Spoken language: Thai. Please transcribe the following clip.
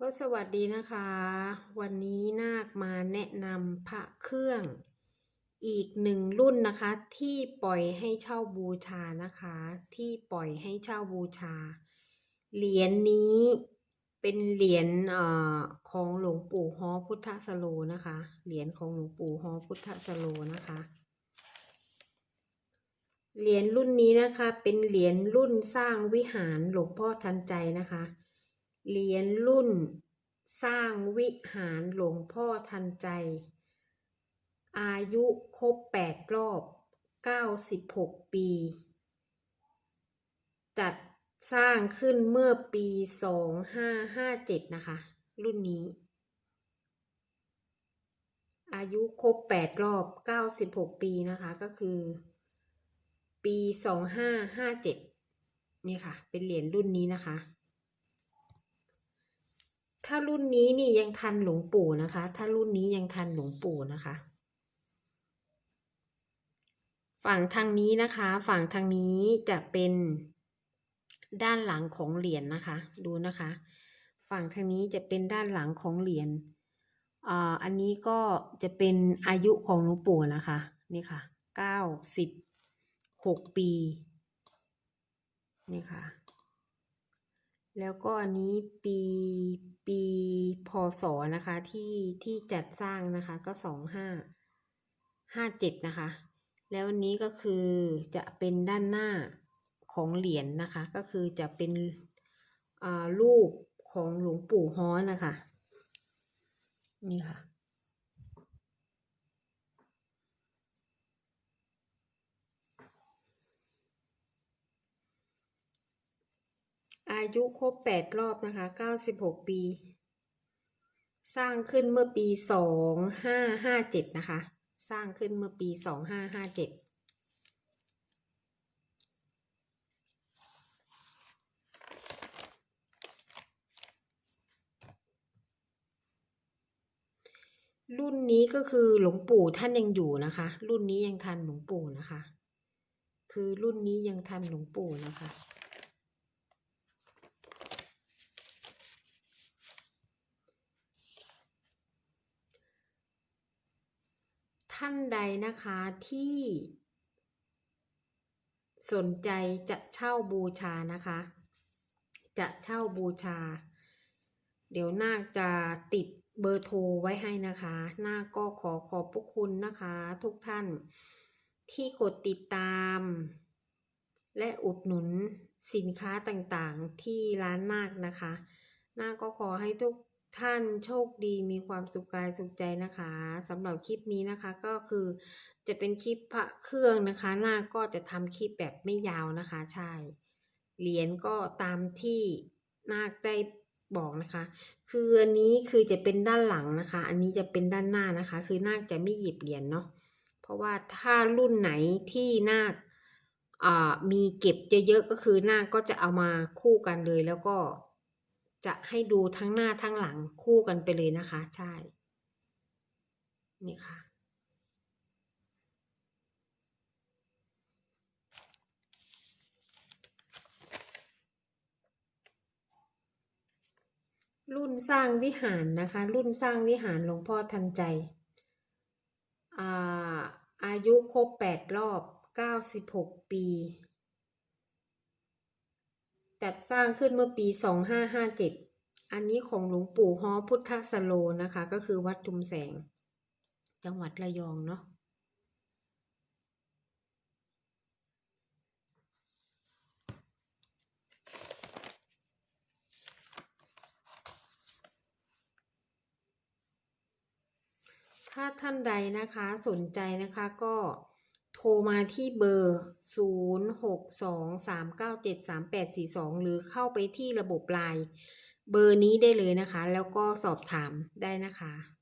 ก็สวัสดีนะคะ วันนี้นาคมาแนะนำพระเครื่องอีกหนึ่งรุ่นนะคะ ที่ปล่อยให้เช่าบูชานะคะ ที่ปล่อยให้เช่าบูชา เหรียญนี้เป็นเหรียญอของหลวงปู่ฮอพุทธสโลนะคะ เหรียญของหลวงปู่ฮอพุทธสโลนะคะ เหรียญรุ่นนี้นะคะ เป็นเหรียญรุ่นสร้างวิหารหลวงพ่อทันใจนะคะ เหรียญรุ่น สร้างวิหารหลวงพ่อทันใจ อายุครบแปดรอบเก้าสิบหกปี จัดสร้างขึ้นเมื่อปีสองห้าห้าเจ็ดนะคะ รุ่นนี้ อายุครบแปดรอบเก้าสิบหกปีนะคะก็คือ ปีสองห้าห้าเจ็ดนี่ค่ะ เป็นเหรียญรุ่นนี้นะคะ ถ้ารุ่นนี้นี่ยังทันหลวงปู่นะคะ ถ้ารุ่นนี้ยังทันหลวงปู่นะคะ ฝั่งทางนี้นะคะ ฝั่งทางนี้จะเป็นด้านหลังของเหรียญนะคะ ดูนะคะ ฝั่งทางนี้จะเป็นด้านหลังของเหรียญอ่าอันนี้ก็จะเป็นอายุของหลวงปู่นะคะ นี่ค่ะเก้าสิบหกปี นี่ค่ะ แล้วก็อันนี้ปีปีพศนะคะที่ที่จัดสร้างนะคะก็สองห้าห้าเจ็ดนะคะ แล้วอันนี้ก็คือจะเป็นด้านหน้าของเหรียญนะคะ ก็คือจะเป็นอ่ารูปของหลวงปู่ฮ้อนะคะ นี่ค่ะ อายุครบแปดรอบนะคะเก้าสิบหกปี สร้างขึ้นเมื่อปีสองห้าห้าเจ็ดนะคะ สร้างขึ้นเมื่อปีสองห้าห้าเจ็ดรุ่นนี้ก็คือหลวงปู่ท่านยังอยู่นะคะ รุ่นนี้ยังทันหลวงปู่นะคะ คือรุ่นนี้ยังทันหลวงปู่นะคะ ท่านใดนะคะที่ สนใจจะเช่าบูชานะคะ จะเช่าบูชา เดี๋ยวนาคจะติดเบอร์โทรไว้ให้นะคะนาคก็ขอขอบพระคุณนะคะ ทุกท่านที่กดติดตาม และอุดหนุนสินค้าต่างๆที่ร้านนาคนะคะนาคก็ขอให้ทุก ท่านโชคดีมีความสุขกายสุขใจนะคะสำหรับคลิปนี้นะคะก็คือจะเป็นคลิปพระเครื่องนะคะนาคก็จะทำคลิปแบบไม่ยาวนะคะ ใช่เหรียญก็ตามที่นาคได้บอกนะคะ คืออันนี้คือจะเป็นด้านหลังนะคะ อันนี้จะเป็นด้านหน้านะคะ คือนาคจะไม่หยิบเหรียญเนาะเพราะว่าถ้ารุ่นไหนที่นาคอ่ามีเก็บเยอะๆก็คือนาคก็จะเอามาคู่กันเลยแล้วก็ จะให้ดูทั้งหน้าทั้งหลังคู่กันไปเลยนะคะ ใช่ นี่ค่ะ รุ่นสร้างวิหารนะคะ รุ่นสร้างวิหารหลวงพ่อทันใจอ่าอายุครบแปดรอบเก้าสิบหกปี จัดสร้างขึ้นเมื่อปีสองห้าห้าเจ็ดอันนี้ของหลวงปู่ฮอพุทธสโลนะคะ ก็คือวัดทุมแสง จังหวัดระยองเนาะถ้าท่านใดนะคะสนใจนะคะก็ รมาที่เบอร์ 0 6 2 3 9 7 3 8 4 2 หรือเข้าไปที่ระบบไลน์เบอร์นี้ได้เลยนะคะ แล้วก็สอบถามได้นะคะ